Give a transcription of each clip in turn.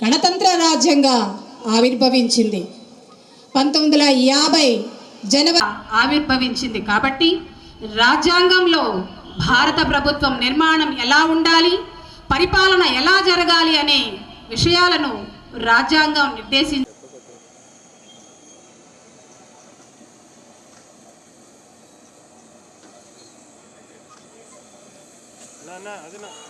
గణతంత్ర రాజ్యంగా ఆవిర్భవించింది. పంతొమ్మిది వందల యాభై జనవరి ఆవిర్భవించింది కాబట్టి రాజ్యాంగంలో భారత ప్రభుత్వం నిర్మాణం ఎలా ఉండాలి పరిపాలన ఎలా జరగాలి అనే విషయాలను రాజ్యాంగం నిర్దేశించింది. 啊，真的。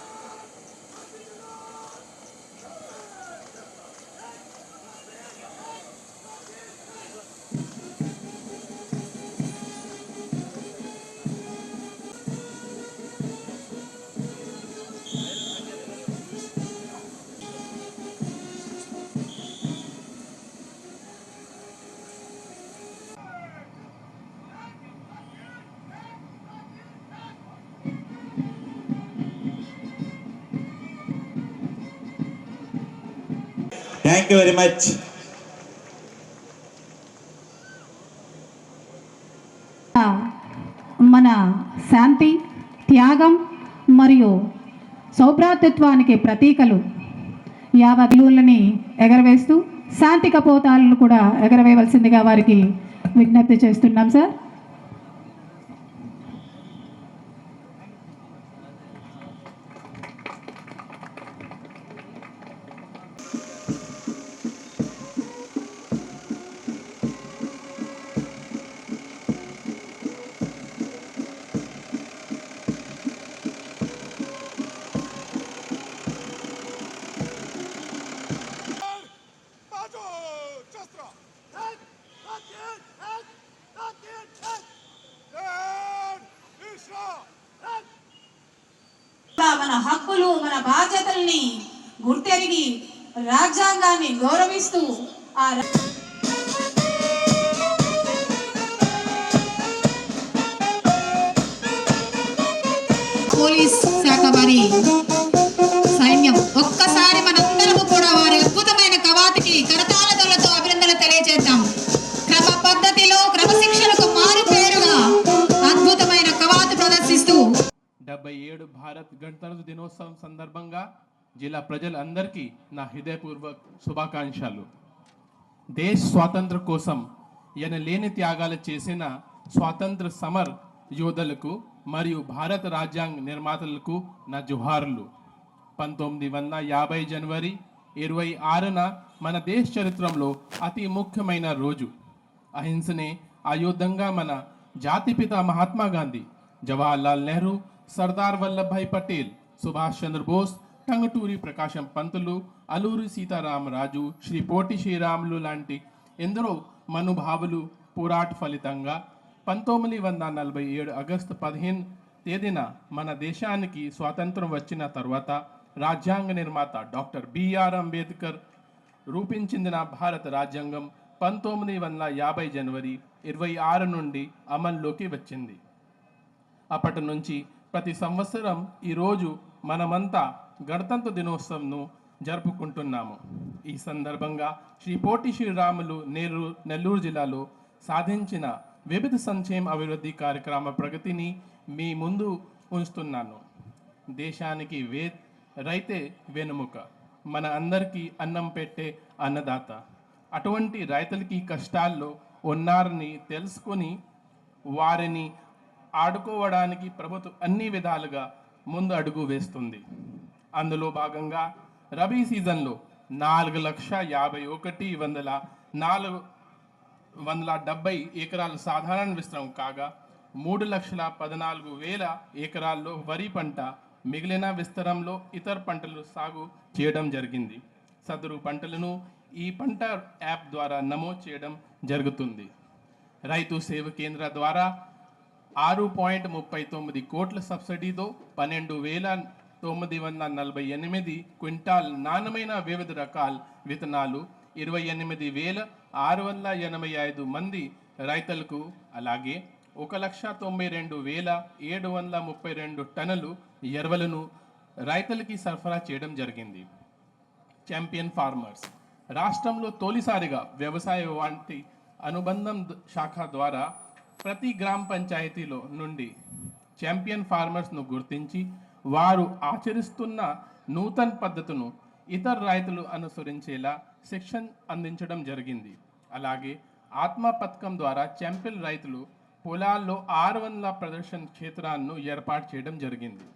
థ్యాంక్ యూ వెరీ మచ్ మన శాంతి త్యాగం మరియు సౌభ్రాతృత్వానికి ప్రతీకలు యావత్తులని ఎగరవేస్తూ శాంతి కపోతాలను కూడా ఎగరవేయవలసిందిగా వారికి విజ్ఞప్తి చేస్తున్నాం సార్. మన హక్కులు మన బాధ్యతల్ని గుర్తెరిగి రాజ్యాంగాన్ని గౌరవిస్తూ ఆ పోలీస్ శాఖ వారి గణతంత్ర దినోత్సవం సందర్భంగా జిల్లా ప్రజలందరికీ నా హృదయపూర్వక శుభాకాంక్షలు. దేశ్ స్వాతంత్ర కోసం ఎనలేని త్యాగాలు చేసిన స్వాతంత్ర సమర్ యోధులకు మరియు భారత రాజ్యాంగ నిర్మాతలకు నా జుహార్లు. పంతొమ్మిది వందల యాభై జనవరి ఇరవై ఆరున మన దేశ చరిత్రలో అతి ముఖ్యమైన రోజు. అహింసనే ఆయుధంగా మన జాతిపిత మహాత్మా గాంధీ జవహర్లాల్ నెహ్రూ సర్దార్ వల్లభాయ్ పటేల్ సుభాష్ చంద్రబోస్ టంగటూరి ప్రకాశం పంతులు అలూరి సీతారామరాజు శ్రీ పోటి శ్రీరాములు లాంటి ఎందరో మనుభావులు పోరాట ఫలితంగా పంతొమ్మిది వందల నలభై ఏడు ఆగస్టు పదిహేను తేదీన మన దేశానికి స్వాతంత్రం వచ్చిన తర్వాత రాజ్యాంగ నిర్మాత డాక్టర్ బిఆర్ అంబేద్కర్ రూపించిందిన భారత రాజ్యాంగం పంతొమ్మిది వందల యాభై జనవరి ఇరవై ఆరు నుండి అమల్లోకి వచ్చింది. అప్పటి నుంచి ప్రతి సంవత్సరం ఈరోజు మనమంతా గణతంత్ర దినోత్సవంను జరుపుకుంటున్నాము. ఈ సందర్భంగా శ్రీ పోటి శ్రీరాములు నెల్లూరు నెల్లూరు జిల్లాలో సాధించిన వివిధ సంక్షేమ అభివృద్ధి కార్యక్రమ ప్రగతిని మీ ముందు ఉంచుతున్నాను. దేశానికి వే రైతే వెనుముక. మన అందరికీ అన్నం పెట్టే అన్నదాత. అటువంటి రైతులకి కష్టాల్లో ఉన్నారని తెలుసుకొని వారిని ఆడుకోవడానికి ప్రభుత్వం అన్ని విధాలుగా ముందు అడుగు వేస్తుంది. అందులో భాగంగా రబీ సీజన్లో నాలుగు లక్ష యాభై ఒకటి వందల నాలుగు వందల డెబ్బై ఎకరాలు సాధారణ విస్తరం కాగా మూడు లక్షల పద్నాలుగు వేల ఎకరాల్లో వరి పంట మిగిలిన విస్తరంలో ఇతర పంటలు సాగు చేయడం జరిగింది. సదరు పంటలను ఈ పంట యాప్ ద్వారా నమోదు చేయడం జరుగుతుంది. రైతు సేవ కేంద్ర ద్వారా ఆరు పాయింట్ ముప్పై తొమ్మిది కోట్ల సబ్సిడీతో పన్నెండు వేల తొమ్మిది వందల నలభై ఎనిమిది క్వింటాల్ నాణ్యమైన వివిధ రకాల విత్తనాలు ఇరవై ఎనిమిది వేల ఆరు వందల ఎనభై ఐదు మంది రైతులకు అలాగే ఒక లక్ష తొంభై రెండు వేల ఏడు వందల ముప్పై రెండు టన్నులు ఎరువులను రైతులకి సరఫరా చేయడం జరిగింది. ఛాంపియన్ ఫార్మర్స్ రాష్ట్రంలో తొలిసారిగా వ్యవసాయ వంటి అనుబంధం శాఖ ద్వారా ప్రతి గ్రామ పంచాయతీలో నుండి ఛాంపియన్ ఫార్మర్స్ను గుర్తించి వారు ఆచరిస్తున్న నూతన పద్ధతును ఇతర రైతులు అనుసరించేలా శిక్షణ అందించడం జరిగింది. అలాగే ఆత్మ పథకం ద్వారా చెంపిల్ రైతులు పొలాల్లో ఆరు వందల ప్రదర్శన క్షేత్రాలను ఏర్పాటు చేయడం జరిగింది.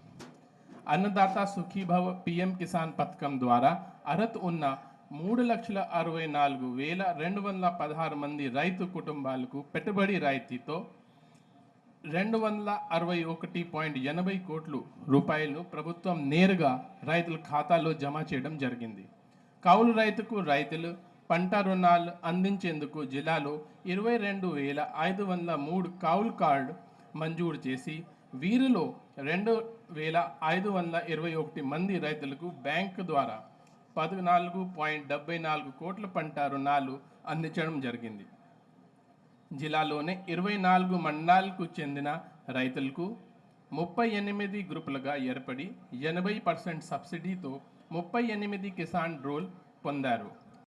అన్నదాత సుఖీభవ పిఎం కిసాన్ పథకం ద్వారా అర్హత ఉన్న మూడు లక్షల అరవై నాలుగు వేల రెండు వందల పదహారు మంది రైతు కుటుంబాలకు పెట్టుబడి రాయితీతో రెండు వందల అరవై ఒకటి పాయింట్ ఎనభై కోట్లు రూపాయలు ప్రభుత్వం నేరుగా రైతుల ఖాతాలో జమ చేయడం జరిగింది. కౌలు రైతుకు రైతులు పంట రుణాలు అందించేందుకు జిల్లాలో ఇరవై రెండు వేల ఐదు వందల మూడు కౌలు కార్డు మంజూరు చేసి వీరిలో రెండు వేల ఐదు వందల ఇరవై ఒకటి మంది రైతులకు బ్యాంకు ద్వారా పద్నాలుగు పాయింట్ డెబ్బై నాలుగు కోట్ల పంట రుణాలు అందించడం జరిగింది. జిల్లాలోని ఇరవై నాలుగు మండలాలకు చెందిన రైతులకు ముప్పై ఎనిమిది గ్రూపులుగా ఏర్పడి ఎనభై పర్సెంట్ సబ్సిడీతో ముప్పై ఎనిమిది కిసాన్ రోల్ పొందారు.